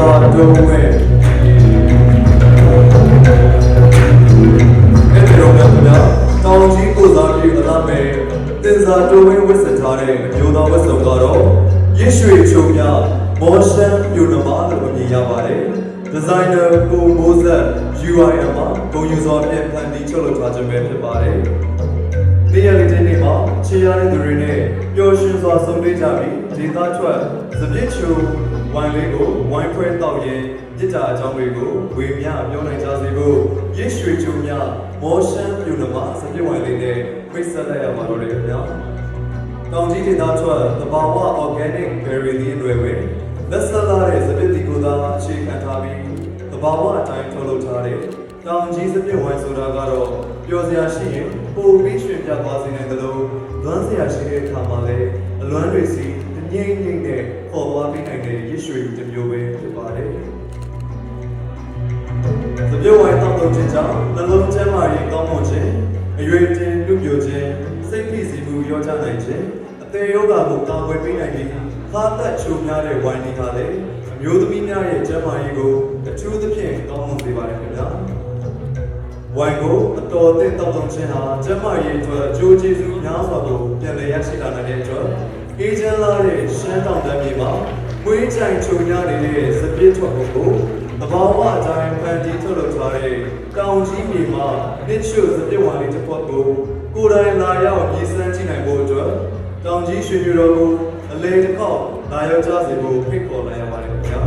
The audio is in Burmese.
တုံးဝဲအဲ့ဒီတော့ကဗျာတောင်ကြီးကိုစားပြီးအလားမဲ့တင်စာတုံးဝဲဝတ်ဆင်ထားတဲ့အမျိုးသားဝတ်စုံကတော့ရစ်ရွှေချုံမြမော်ရှန်ပြူနမလို့အမည်ရပါတယ်ဒီဇိုင်နာကိုမိုးဆက် UIM မှာဂုံယူစွာဖြင့်ဖန်တီးချုပ်လုပ်ထားခြင်းပဲဖြစ်ပါတယ်။နေ့ရက်လေးတစ်နေ့မှာ ခြေရတဲ့သူတွေနဲ့ပျော်ရွှင်စွာဆုံတွေ့ကြပြီးဒေသထွက်စပစ်ချူဝိုင်းလေးကိုဝိုင်းဖွဲတောက်ရင်မြစ်တာအကြောင်းတွေကိုဝေမျှပြောနိုင်ကြစေဖို့ရစ်ရွှေကျုံမြမော်ရှန်ပြူနမစပစ်ဝိုင်းလေးနဲ့မိတ်ဆက်လိုက်ရပါတော့တယ်ခင်ဗျာ။တောင်ကြီးဒေသထွက်သဘာဝ organic berry တွေတွေပဲလက်ဆက်လာတဲ့စပစ်တီကိုသာအခြေခံထားပြီးသဘာဝအတိုင်းထုတ်လုပ်ထားတဲ့ တောင်ကြီးစပစ်ဝိုင်းဆိုတာကတော့ပျော်စရာရှိရင်ပိုပြီးရွှင်ပြသွားစေနိုင်သလိုလွမ်းစရာရှိတဲ့အခါမှာလည်းအလွမ်းတွေစီတငိမ့်ငိမ့်နဲ့ပေါ်သွားပြီးနိုင်တဲ့ရစ်ရွှေတစ်မျိုးပဲဖြစ်ပါတယ်စပြုတ်ဝိုင်းတောက်တော့ခြင်းကြောင့်နှလုံးကျန်းမာရေးကောင်းမွန်ခြင်းအရွယ်တင်ပြုပြိုခြင်းစိတ်ဖိစီးမှုရောကြနိုင်ခြင်းအသေးယောဂကိုကာကွယ်ပေးနိုင်ပြီးခါသက်ချိုများတဲ့ဝိုင်းတွေကလည်းအမျိုးသမီးများရဲ့ကျန်းမာရေးကိုအထူးသဖြင့်ကောင်းမွန်စေပါတယ်ခင်ဗျာ ဝိုင်းကိုအတော်အသင့်တောက်တော့ခြင်းဟာကျန်းမာရေးအတွက်အကျိုးကျေးဇူးများစွာကိုပြန်လည်ရရှိလာနိုင်တဲ့အတွက်အေဂျင့်လာတဲ့ရှမ်းတောင်တန်းမြေမှာဝေးချိုင်ချုံများနေတဲ့စပစ်ထွက်ဖို့ကိုတဘာဝအတိုင်းဖန်တီးထုတ်လုပ်ထားတဲ့တောင်ကြီးမြေမှာနှစ်ချွတ်စပြည့်ဝါလေးတစ်ခွက်ကိုကိုယ်တိုင်လာရောက်ရည်စမ်းကြည့်နိုင်ဖို့အတွက်တောင်ကြီးရွှေပြည်တော်ကိုအလေတစ်ခေါက်လာရောက်ကြစေဖို့ဖိတ်ခေါ်လိုက်ရပါတယ်ခင်ဗျာ